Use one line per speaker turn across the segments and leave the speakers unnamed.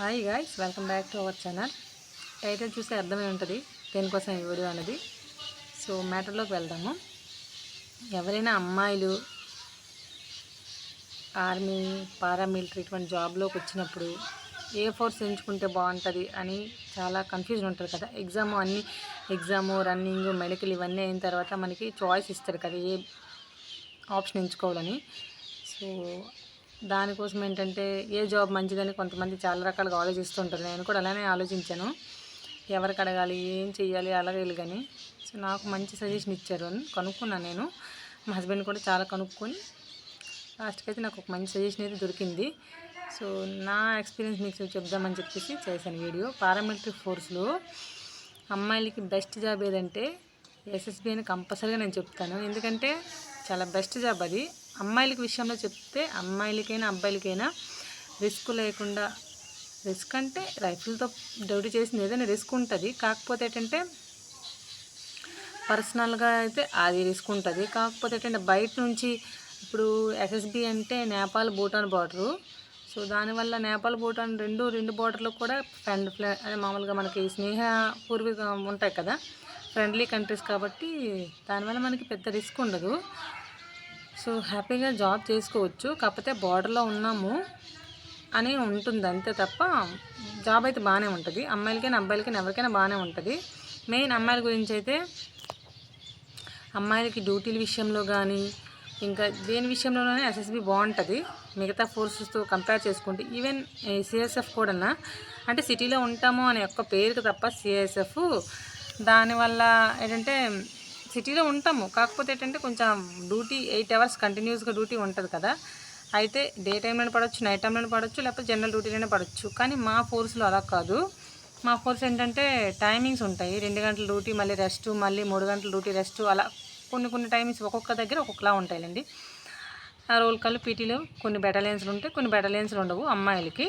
Hi guys welcome back to our channel title చూస్తే అర్థమై ఉంటుంది దేనికోసం ఈ వీడియో అనేది. సో మ్యాటర్లోకి వెళ్దాము. ఎవరైనా అమ్మాయిలు ఆర్మీ పారామిలిటరీ ఇటువంటి జాబ్లోకి వచ్చినప్పుడు ఏ ఫోర్స్ ఎంచుకుంటే బాగుంటుంది అని చాలా కన్ఫ్యూజన్ ఉంటుంది కదా. ఎగ్జామ్ అన్ని ఎగ్జాము రన్నింగ్ మెడికల్ ఇవన్నీ అయిన తర్వాత మనకి చాయిస్ ఇస్తారు కదా ఏ ఆప్షన్ ఎంచుకోవాలని. సో దానికోసం ఏంటంటే ఏ జాబ్ మంచిదని కొంతమంది చాలా రకాలుగా ఆలోచిస్తుంటారు. నేను కూడా అలానే ఆలోచించాను. ఎవరికి అడగాలి ఏం చెయ్యాలి అలాగే కానీ సో నాకు మంచి సజెషన్ ఇచ్చారు అని కనుక్కున్నాను నేను. మా హస్బెండ్ కూడా చాలా కనుక్కొని లాస్ట్కి అయితే నాకు ఒక మంచి సజెషన్ అయితే దొరికింది. సో నా ఎక్స్పీరియన్స్ మీకు చెప్దామని చెప్పేసి చేశాను వీడియో. పారామిలిటరీ ఫోర్స్లో అమ్మాయిలకి బెస్ట్ జాబ్ ఏదంటే ఎస్ఎస్బి అని కంపల్సరీగా నేను చెప్తాను. ఎందుకంటే చాలా బెస్ట్ జాబ్ అది. అమ్మాయిలకి విషయంలో చెప్తే అమ్మాయిలకైనా అబ్బాయిలకైనా రిస్క్ లేకుండా రిస్క్ అంటే రైఫిల్తో డ్యూటీ చేసింది ఏదైనా రిస్క్ ఉంటుంది. కాకపోతే ఏంటంటే పర్సనల్గా అయితే అది రిస్క్ ఉంటుంది. కాకపోతే ఏంటంటే బయట నుంచి ఇప్పుడు ఎస్ఎస్బి అంటే నేపాల్ భూటాన్ బార్డరు. సో దానివల్ల నేపాల్ భూటాన్ రెండు రెండు బార్డర్లు కూడా ఫ్రెండ్ అదే మామూలుగా మనకి స్నేహ పూర్వీక ఉంటాయి కదా ఫ్రెండ్లీ కంట్రీస్ కాబట్టి దానివల్ల మనకి పెద్ద రిస్క్ ఉండదు. సో హ్యాపీగా జాబ్ చేసుకోవచ్చు. కాకపోతే బార్డర్లో ఉన్నాము అని ఉంటుంది అంతే తప్ప జాబ్ అయితే బాగానే ఉంటుంది. అమ్మాయిలకైనా అబ్బాయిలకైనా ఎవరికైనా బాగానే ఉంటుంది. మెయిన్ అమ్మాయిల గురించి అయితే అమ్మాయిలకి డ్యూటీల విషయంలో కానీ ఇంకా దేని విషయంలోనే ఎస్ఎస్బి బాగుంటుంది. మిగతా ఫోర్సెస్తో కంపేర్ చేసుకుంటే ఈవెన్ సిఎస్ఎఫ్ కూడా అంటే సిటీలో ఉంటాము అనే ఒక్క పేరుకి తప్ప సిఎస్ఎఫ్ దానివల్ల ఏంటంటే సిటీలో ఉంటాము. కాకపోతే ఏంటంటే కొంచెం డ్యూటీ ఎయిట్ అవర్స్ కంటిన్యూస్గా డ్యూటీ ఉంటుంది కదా. అయితే డే టైంలో పడవచ్చు నైట్ టైంలోనే పడవచ్చు లేకపోతే జనరల్ డ్యూటీలోనే పడవచ్చు కానీ మా ఫోర్స్లో అలా కాదు. మా ఫోర్స్ ఏంటంటే టైమింగ్స్ ఉంటాయి. రెండు గంటల డ్యూటీ మళ్ళీ రెస్ట్ మళ్ళీ మూడు గంటల డ్యూటీ రెస్ట్ అలా కొన్ని కొన్ని టైమింగ్స్ ఒక్కొక్క దగ్గర ఒక్కొక్కలా ఉంటాయండి ఆ రోల్ కాళ్ళు పీటీలో కొన్ని బెటాలియన్స్లు ఉంటాయి కొన్ని బెటాలియన్స్లు ఉండవు అమ్మాయిలకి.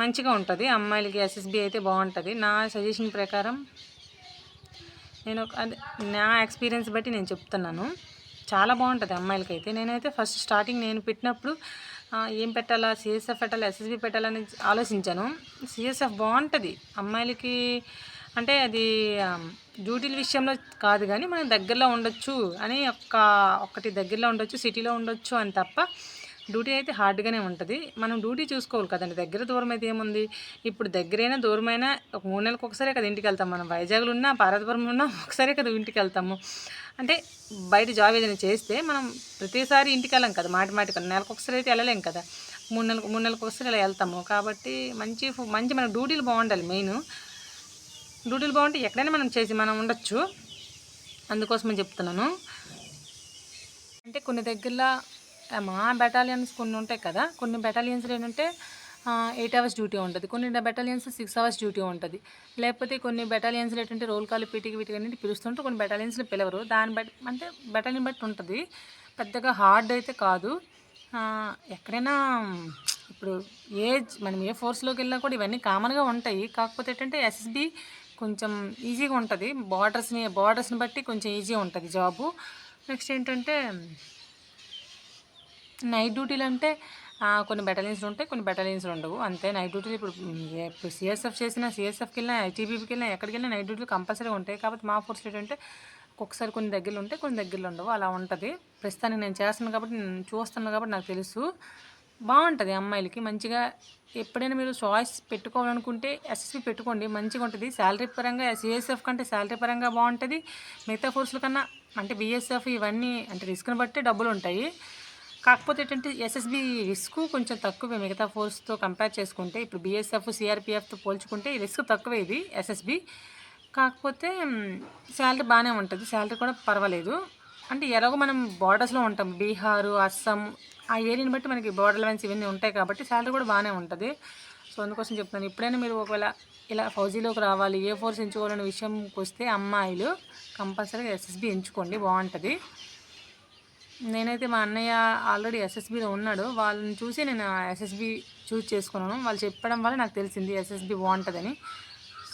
మంచిగా ఉంటుంది. అమ్మాయిలకి ఎస్ఎస్బి అయితే బాగుంటుంది. నా సజెషన్ ప్రకారం నేను ఒక- నా ఎక్స్పీరియన్స్ బట్టి నేను చెప్తున్నాను. చాలా బాగుంటుంది అమ్మాయిలకి అయితే నేనైతే ఫస్ట్ స్టార్టింగ్ నేను పెట్టినప్పుడు ఏం పెట్టాలా సిఎస్ఎఫ్ పెట్టాలా ఎస్ఎస్బి పెట్టాలని ఆలోచించాను. సిఎస్ఎఫ్ బాగుంటుంది. అమ్మాయిలకి అంటే అది డ్యూటీల విషయంలో కాదు కానీ మనం దగ్గరలో ఉండొచ్చు అని ఒక్క ఒకటి దగ్గరలో ఉండొచ్చు సిటీలో ఉండొచ్చు అని తప్ప డ్యూటీ అయితే హార్డ్గానే ఉంటుంది. మనం డ్యూటీ చూసుకోవాలి కదండి. దగ్గర దూరం అయితే ఏముంది? ఇప్పుడు దగ్గరైనా దూరమైనా ఒక మూడు నెలలకు ఒకసారి కదా ఇంటికి వెళ్తాం మనం. వైజాగ్లో ఉన్నా పార్వతీపురం ఉన్నా ఒకసారి కదా ఇంటికి వెళ్తాము. అంటే బయట జాబ్ ఏదైనా చేస్తే మనం ప్రతిసారి ఇంటికి వెళ్ళాం కదా మాటి మాటికి. నెలకు ఒకసారి అయితే వెళ్ళలేం కదా. మూడు నెలలకు మూడు నెలలకు ఒకసారి ఇలా వెళ్తాము. కాబట్టి మంచి మంచి మన డ్యూటీలు బాగుండాలి మెయిన్. డ్యూటీలు బాగుంటే ఎక్కడైనా మనం చేసి మనం ఉండొచ్చు. అందుకోసమని చెప్తున్నాను. అంటే కొన్ని దగ్గరలో మా బెటాలియన్స్ కొన్ని ఉంటాయి కదా కొన్ని బెటాలియన్స్ ఏంటంటే ఎయిట్ అవర్స్ డ్యూటీ ఉంటుంది. కొన్ని బెటాలియన్స్ సిక్స్ అవర్స్ డ్యూటీ ఉంటుంది. లేకపోతే కొన్ని బెటాలియన్స్ ఏంటంటే రోల్ కాల్ పీటీకి వీటికి అన్నింటి పిలుస్తుంటే కొన్ని బెటాలియన్స్ని పిలవరు. దాన్ని బట్టి అంటే బెటాలియన్ బట్టి ఉంటుంది. పెద్దగా హార్డ్ అయితే కాదు. ఎక్కడైనా ఇప్పుడు ఏజ్ మనం ఏ ఫోర్స్లోకి వెళ్ళినా కూడా ఇవన్నీ కామన్గా ఉంటాయి. కాకపోతే ఏంటంటే ఎస్ఎస్బి కొంచెం ఈజీగా ఉంటుంది. బార్డర్స్ని బార్డర్స్ని బట్టి కొంచెం ఈజీగా ఉంటుంది జాబు నెక్స్ట్ ఏంటంటే నైట్ డ్యూటీలు అంటే కొన్ని బెటాలియన్స్ ఉంటాయి కొన్ని బెటాలియన్స్ ఉండవు. అంతే నైట్ డ్యూటీలు ఇప్పుడు ఇప్పుడు సిఎస్ఎఫ్ చేసినా సిఎస్ఎఫ్కి వెళ్ళినా ఐటీబీపీకి వెళ్ళినా ఎక్కడికి వెళ్ళినా నైట్ డ్యూటీలు కంపల్సరీ ఉంటాయి. కాబట్టి మా ఫోర్స్ ఏంటంటే ఒక్కొక్కసారి కొన్ని దగ్గరలో ఉంటాయి కొన్ని దగ్గరలో ఉండవు. అలా ఉంటుంది. ప్రస్తుతానికి నేను చేస్తున్నాను కాబట్టి నేను చూస్తున్నాను కాబట్టి నాకు తెలుసు. బాగుంటుంది అమ్మాయిలకి. మంచిగా ఎప్పుడైనా మీరు చాయిస్ పెట్టుకోవాలనుకుంటే ఎస్ఎస్పి పెట్టుకోండి. మంచిగా ఉంటుంది. శాలరీ పరంగా సిఎస్ఎఫ్ కంటే శాలరీ పరంగా బాగుంటుంది. మిగతా ఫోర్సుల కన్నా అంటే బిఎస్ఎఫ్ ఇవన్నీ అంటే రిస్క్ని బట్టి డబ్బులు ఉంటాయి కాకపోతే ఏంటంటే ఎస్ఎస్బి రిస్క్ కొంచెం తక్కువే మిగతా ఫోర్స్తో కంపేర్ చేసుకుంటే ఇప్పుడు బీఎస్ఎఫ్ సిఆర్పిఎఫ్తో పోల్చుకుంటే రిస్క్ తక్కువే ఇది ఎస్ఎస్బి కాకపోతే శాలరీ బాగానే ఉంటుంది శాలరీ కూడా పర్వాలేదు. అంటే ఎలాగో మనం బార్డర్స్లో ఉంటాం బీహారు అస్సాం ఆ ఏరియాని బట్టి మనకి బోర్డర్ లైన్స్ ఇవన్నీ ఉంటాయి కాబట్టి శాలరీ కూడా బాగానే ఉంటుంది. సో అందుకోసం చెప్తున్నాను ఎప్పుడైనా మీరు ఒకవేళ ఇలా ఫౌజీలోకి రావాలి ఏ ఫోర్స్ ఎంచుకోవాలనే విషయంకి వస్తే అమ్మాయిలు కంపల్సరీగా ఎస్ఎస్బి ఎంచుకోండి బాగుంటుంది. నేనైతే మా అన్నయ్య ఆల్రెడీ ఎస్ఎస్బిలో ఉన్నాడు. వాళ్ళని చూసి నేను ఎస్ఎస్బి చూస్ చేసుకున్నాను. వాళ్ళు చెప్పడం వల్ల నాకు తెలిసింది ఎస్ఎస్బి బాగుంటుందని.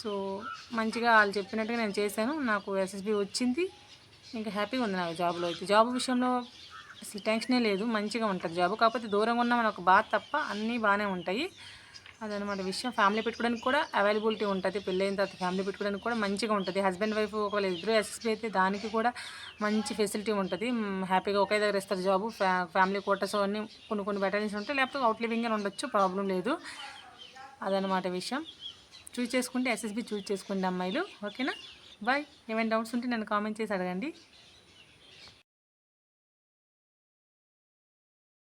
సో మంచిగా వాళ్ళు చెప్పినట్టుగా నేను చేశాను. నాకు ఎస్ఎస్బి వచ్చింది. ఇంకా హ్యాపీగా ఉంది నాకు జాబ్లో అయితే. జాబ్ విషయంలో అసలు టెన్షనే లేదు. మంచిగా ఉంటుంది జాబ్. కాకపోతే దూరంగా ఉన్న మనకు బాధ తప్ప అన్నీ బాగానే ఉంటాయి. అదనమాట విషయం. ఫ్యామిలీ పెట్టుకోవడానికి కూడా అవైలబిలిటీ ఉంటుంది. పెళ్ళైన తర్వాత ఫ్యామిలీ పెట్టుకోవడానికి కూడా మంచిగా ఉంటుంది. హస్బెండ్ వైఫ్ ఒకవేళ ఇద్దరు ఎస్ఎస్బీ అయితే దానికి కూడా మంచి ఫెసిలిటీ ఉంటుంది. హ్యాపీగా ఒకే దగ్గర ఇస్తారు జాబు. ఫ్యా ఫ్యామిలీ కోటర్స్ అన్నీ కొన్ని కొన్ని బెటర్నెస్ ఉంటాయి. లేకపోతే అవుట్ లివింగ్ అని ఉండొచ్చు. ప్రాబ్లం లేదు. అదనమాట విషయం. చూస్ చేసుకుంటే ఎస్ఎస్బి చూస్ చేసుకోండి అమ్మాయిలు. ఓకేనా? బాయ్. ఏమైనా డౌట్స్ ఉంటే నన్ను కామెంట్ చేసి అడగండి.